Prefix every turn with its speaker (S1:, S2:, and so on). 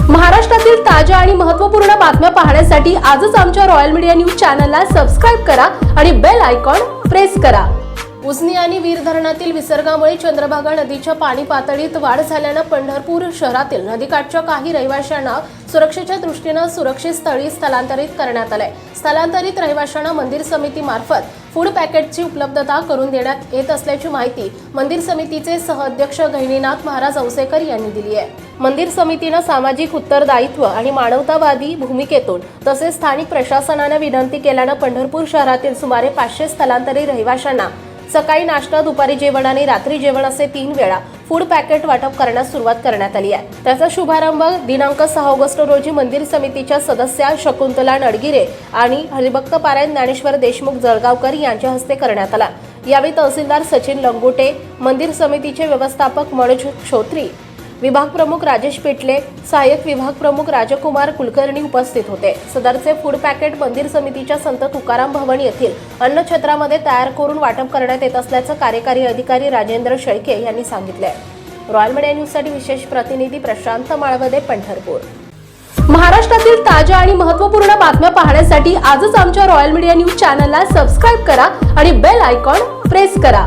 S1: महाराष्ट्रातील ताज्या आणि महत्त्वपूर्ण बातम्या पाहण्यासाठी आजच आमच्या रॉयल मीडिया न्यूज चॅनलला सबस्क्राईब करा आणि बेल आयकॉन प्रेस करा. उजनी आणि वीर धरणातील विसर्गामुळे चंद्रभागा नदीच्या पाणी पातळीत वाढ झाल्यानं पंढरपूर शहरातील नदीकाठच्या काही रहिवाशांना सुरक्षेच्या दृष्टीनं सुरक्षित स्थळी स्थलांतरित करण्यात आलंय. स्थलांतरित रहिवाशांना मंदिर समितीमार्फत फूड पॅकेटची उपलब्धता करून देण्यात येत असल्याची माहिती मंदिर समितीचे सहअध्यक्ष गहिनीनाथ महाराज औसेकर यांनी दिली आहे. मंदिर समितीनं सामाजिक उत्तरदायित्व आणि मानवतावादी भूमिकेतून तसेच स्थानिक प्रशासनानं विनंती केल्यानं पंढरपूर शहरातील सुमारे पाचशे स्थलांतरी रहिवाशांना सकाळी नाश्ता दुपारी जेवण आणि रात्री जेवण असे तीन वेळा फूड पॅकेट वाटप करण्यास सुरुवात करण्यात आली आहे. त्याचा शुभारंभ दिनांक सहा ऑगस्ट रोजी मंदिर समितीच्या सदस्या शकुंतला नडगिरे आणि हरिभक्त पारायण ज्ञानेश्वर देशमुख जळगावकर यांच्या हस्ते करण्यात आला. यावेळी तहसीलदार सचिन लंगोटे मंदिर समितीचे व्यवस्थापक मनोज श्रोत्री विभाग प्रमुख राजेश पेटले सहाय्यक विभाग प्रमुख राजकुमार कुलकर्णी उपस्थित होते. सदरचे फूड पॅकेट मंदिर समितीच्या संत तुकाराम भवन येथील अन्नछत्रामध्ये तयार करून वाटप करण्यात येत असल्याचं कार्यकारी अधिकारी राजेंद्र शेळके यांनी सांगितले रॉयल मीडिया न्यूजसाठी विशेष प्रतिनिधी प्रशांत माळवदे पंढरपूर. महाराष्ट्रातील ताज्या आणि महत्त्वपूर्ण बातम्या पाहण्यासाठी आजच आमच्या रॉयल मीडिया न्यूज चॅनलला सबस्क्राईब करा आणि बेल आयकॉन प्रेस करा.